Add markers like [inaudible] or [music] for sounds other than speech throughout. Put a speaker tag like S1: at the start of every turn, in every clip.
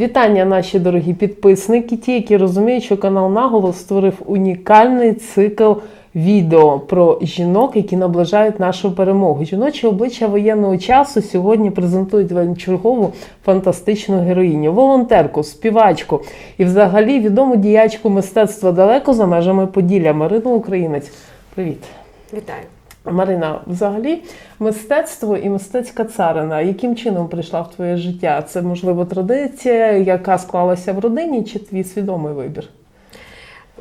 S1: Вітання, наші дорогі підписники, ті, які розуміють, що канал Наголос створив унікальний цикл відео про жінок, які наближають нашу перемогу. Жіночі обличчя воєнного часу сьогодні презентують вам чергову фантастичну героїню, волонтерку, співачку і, взагалі, відому діячку мистецтва далеко за межами Поділля. Марину Українець. Привіт.
S2: Вітаю.
S1: Марина, взагалі, мистецтво і мистецька царина, яким чином прийшла в твоє життя? Це можливо традиція, яка склалася в родині, чи твій свідомий вибір?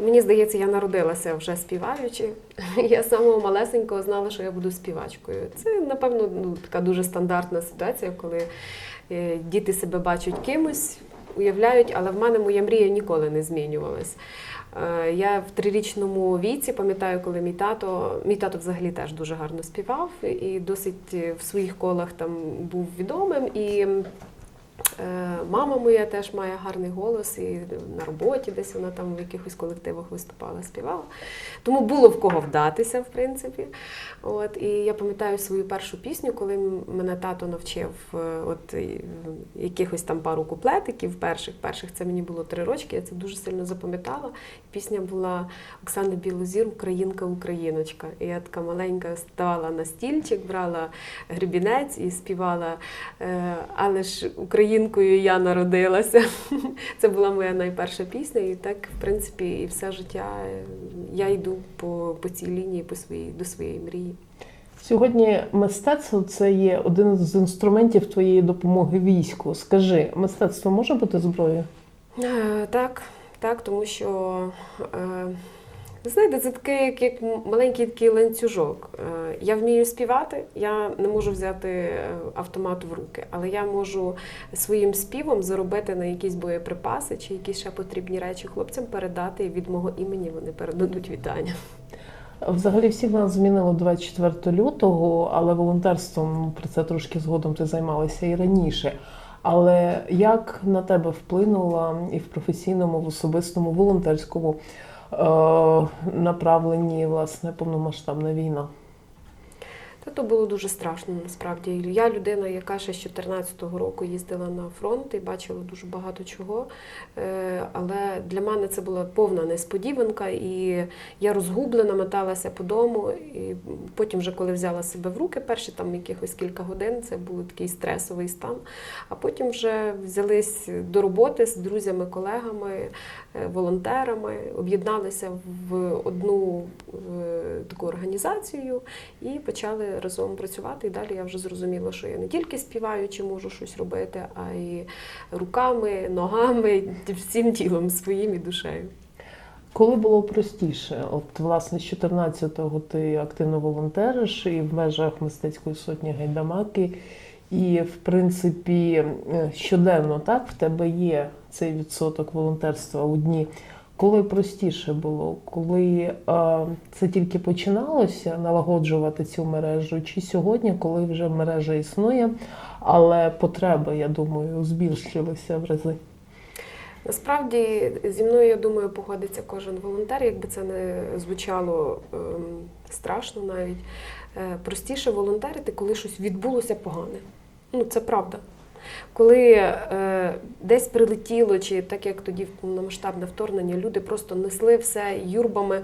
S2: Мені здається, я народилася вже співаючи. [laughs] Я з самого малесенького знала, що я буду співачкою. Це, напевно, ну, така дуже стандартна ситуація, коли е, діти себе бачать кимось, уявляють, але в мене моя мрія ніколи не змінювалась. Е, Я в трирічному віці пам'ятаю, коли мій тато, мій тато взагалі теж дуже гарно співав і досить в своїх колах там був відомим. І Мама моя теж має гарний голос, і на роботі десь вона там в якихось колективах виступала, співала. Тому було в кого вдатися, в принципі. От, і я пам'ятаю свою першу пісню, коли мене тато навчив е, от, якихось там пару куплетиків перших. Перших це мені було три рочки, я це дуже сильно запам'ятала. Пісня була Оксани Білозір Українка, Україночка. І я така маленька ставала на стільчик, брала гребінець і співала е, Але ж українкою я народилася. Це була моя найперша пісня, і так, в принципі, і все життя е, я йду по, по цій лінії по своїй, до своєї мрії.
S1: Сьогодні мистецтво це є один з інструментів твоєї допомоги війську. Скажи, мистецтво може бути зброєю?
S2: Е, Так, так, тому що е, знаєте, це такий як, як маленький такий ланцюжок. Е, Я вмію співати, я не можу взяти е, автомат в руки, але я можу своїм співом заробити на якісь боєприпаси чи якісь ще потрібні речі хлопцям передати і від мого імені вони передадуть вітання.
S1: Взагалі всіх нас змінило 24 лютого, але волонтерством про це трошки згодом ти займалася і раніше. Але як на тебе вплинула і в професійному, в особистому, волонтерському е- направленні власне повномасштабна війна?
S2: То було дуже страшно насправді. Я людина, яка ще з 14-го року їздила на фронт і бачила дуже багато чого. Е, Але для мене це була повна несподіванка, і я розгублена, моталася по дому. І потім, вже коли взяла себе в руки, перші там якихось кілька годин, це був такий стресовий стан. А потім вже взялись до роботи з друзями, колегами, е, волонтерами, об'єдналися в одну таку організацію і почали разом працювати. І далі я вже зрозуміла, що я не тільки співаючи можу щось робити, а й руками, ногами, всім тілом своїм і душею.
S1: Коли було простіше? От, власне, з 14-го ти активно волонтериш і в межах мистецької сотні гайдамаки. І, в принципі, е, щоденно так в тебе є цей відсоток волонтерства у дні. Коли простіше було, коли е, це тільки починалося налагоджувати цю мережу, чи сьогодні, коли вже мережа існує, але потреби, я думаю, збільшилися в рази.
S2: Насправді зі мною, я думаю, погодиться кожен волонтер, якби це не звучало ем, страшно навіть. Е, простіше волонтерити, коли щось відбулося погане. Ну, це правда. Коли е, десь прилетіло, чи так як тоді повномасштабне вторгнення, люди просто несли все юрбами,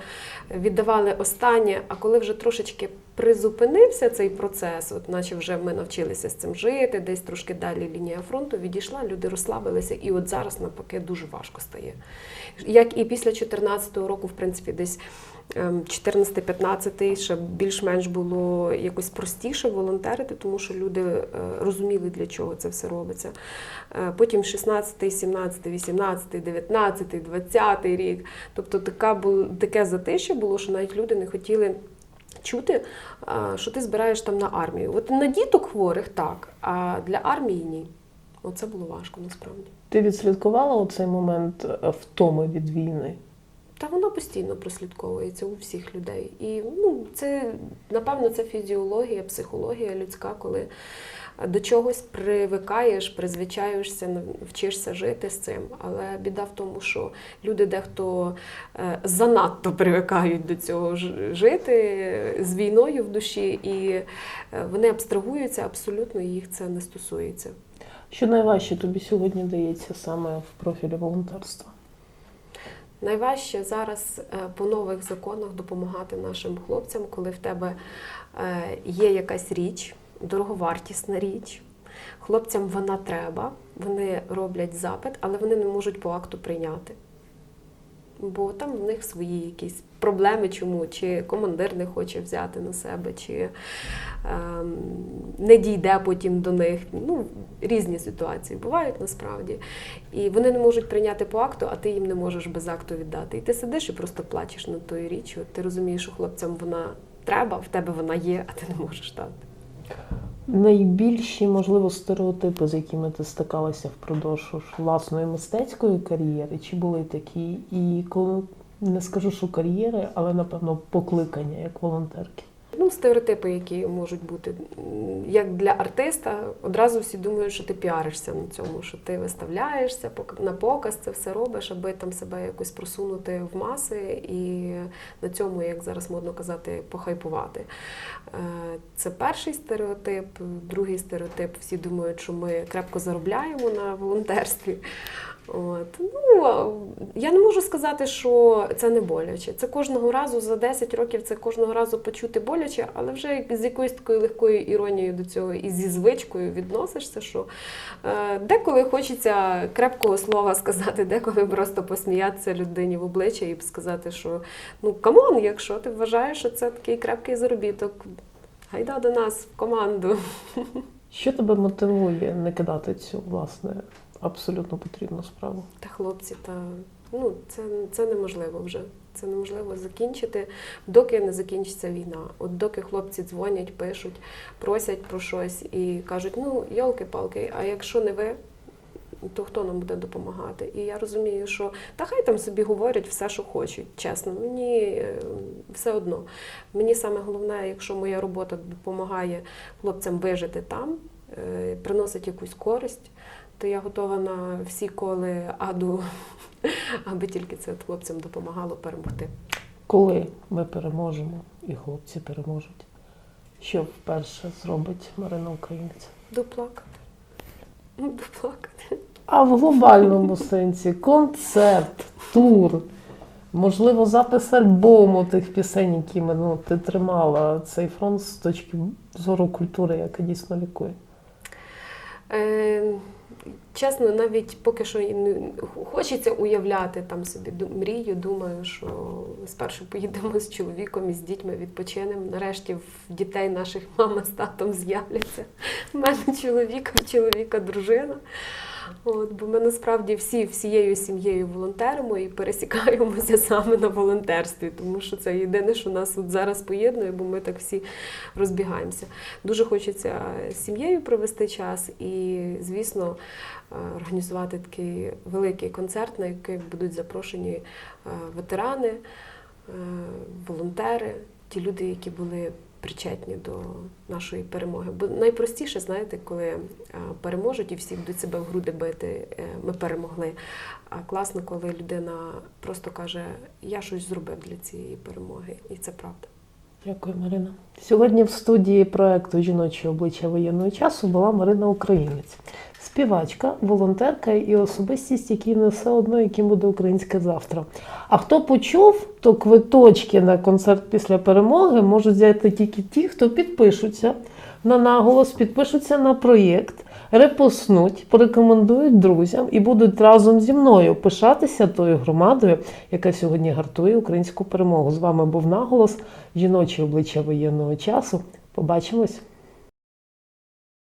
S2: віддавали останнє. А коли вже трошечки призупинився цей процес, от наче вже ми навчилися з цим жити, десь трошки далі лінія фронту відійшла, люди розслабилися, і от зараз навпаки дуже важко стає. Як і після 2014 року, в принципі, десь. Ем, 14-15 ще більш-менш було якось простіше волонтерити, тому що люди е, розуміли, для чого це все робиться. Е, Потім 16, 17, 18, 19, 20 рік. Тобто така таке затище було, що навіть люди не хотіли чути, що ти збираєш там на армію. От на діток хворих так, а для армії ні. Оце було важко насправді.
S1: Ти відслідкувала оцей момент е, втоми від війни?
S2: Та воно постійно прослідковується у всіх людей. І ну, це, напевно, це фізіологія, психологія людська, коли до чогось привикаєш, призвичаєшся, вчишся жити з цим. Але біда в тому, що люди дехто е, занадто привикають до цього жити з війною в душі, і е, вони абстрагуються абсолютно, їх це не стосується.
S1: Що найважче тобі сьогодні дається саме в профілі волонтерства?
S2: Найважче зараз е, по нових законах допомагати нашим хлопцям, коли в тебе е, є якась річ, дороговартісна річ. Хлопцям вона треба, вони роблять запит, але вони не можуть по акту прийняти. Бо там в них свої якісь проблеми, чому, чи командир не хоче взяти на себе, чи ем, не дійде потім до них. Ну, різні ситуації бувають насправді. І вони не можуть прийняти по акту, а ти їм не можеш без акту віддати. І ти сидиш і просто плачеш над тою річчю. Ти розумієш, що хлопцям вона треба, в тебе вона є, а ти не можеш дати.
S1: Найбільші, можливо, стереотипи, з якими ти стикалася впродовж власної мистецької кар'єри, чи були такі? І коли не скажу, що кар'єри, але напевно покликання як волонтерки.
S2: Ну, стереотипи, які можуть бути. Як для артиста, одразу всі думають, що ти піаришся на цьому, що ти виставляєшся на показ, це все робиш, аби там себе якось просунути в маси і на цьому, як зараз модно казати, похайпувати. Е, Це перший стереотип. Другий стереотип всі думають, що ми крепко заробляємо на волонтерстві. От. Ну, я не можу сказати, що це не боляче. Це кожного разу за 10 років це кожного разу почути боляче, але вже з якоюсь такою легкою іронією до цього і зі звичкою відносишся, що е, деколи хочеться крепкого слова сказати, деколи просто посміятися людині в обличчя і сказати, що ну камон, якщо ти вважаєш, що це такий крепкий заробіток, гайда до нас в команду.
S1: Що тебе мотивує не кидати цю власне абсолютно потрібну справу?
S2: Та хлопці, та ну це, це неможливо вже. Це неможливо закінчити, доки не закінчиться війна. От доки хлопці дзвонять, пишуть, просять про щось і кажуть, ну йолки-палки, а якщо не ви, то хто нам буде допомагати? І я розумію, що та хай там собі говорять все, що хочуть, чесно. Мені е, все одно. Мені саме головне, якщо моя робота допомагає хлопцям вижити там, е, приносить якусь користь, то я готова на всі коли аду, [laughs] аби тільки це хлопцям допомагало перемогти.
S1: Коли ми переможемо і хлопці переможуть, що вперше зробить Марина Українець?
S2: Доплакати. Ну, Доплакати.
S1: А в глобальному сенсі концерт, тур, можливо, запис альбому тих пісень, якими ну, ти тримала цей фронт з точки зору культури, яка дійсно лікує.
S2: Е, чесно, навіть поки що не хочеться уявляти там собі мрію. Думаю, що спершу поїдемо з чоловіком і з дітьми відпочинемо. Нарешті в дітей наших мама з татом з'являться. У мене чоловіка, чоловіка дружина. От, бо ми насправді всі всією сім'єю волонтеримо і пересікаємося [laughs] саме на волонтерстві, тому що це єдине, що нас от зараз поєднує, бо ми так всі розбігаємося. Дуже хочеться з сім'єю провести час і, звісно, е, організувати такий великий концерт, на який будуть запрошені е, ветерани, е, волонтери, ті люди, які були причетні до нашої перемоги. Бо найпростіше, знаєте, коли е, переможуть і всі будуть себе в груди бити, е, ми перемогли. А класно, коли людина просто каже, я щось зробив для цієї перемоги, і це правда.
S1: Дякую, Марина. Сьогодні в студії проекту Жіночі обличчя воєнного часу була Марина Українець, співачка, волонтерка і особистість, якій не все одно, яким буде українське завтра. А хто почув, то квиточки на концерт після перемоги можуть взяти тільки ті, хто підпишуться на наголос, підпишуться на проєкт, репостнуть, порекомендують друзям і будуть разом зі мною пишатися тою громадою, яка сьогодні гартує українську перемогу. З вами був наголос жіноче обличчя воєнного часу. Побачимось.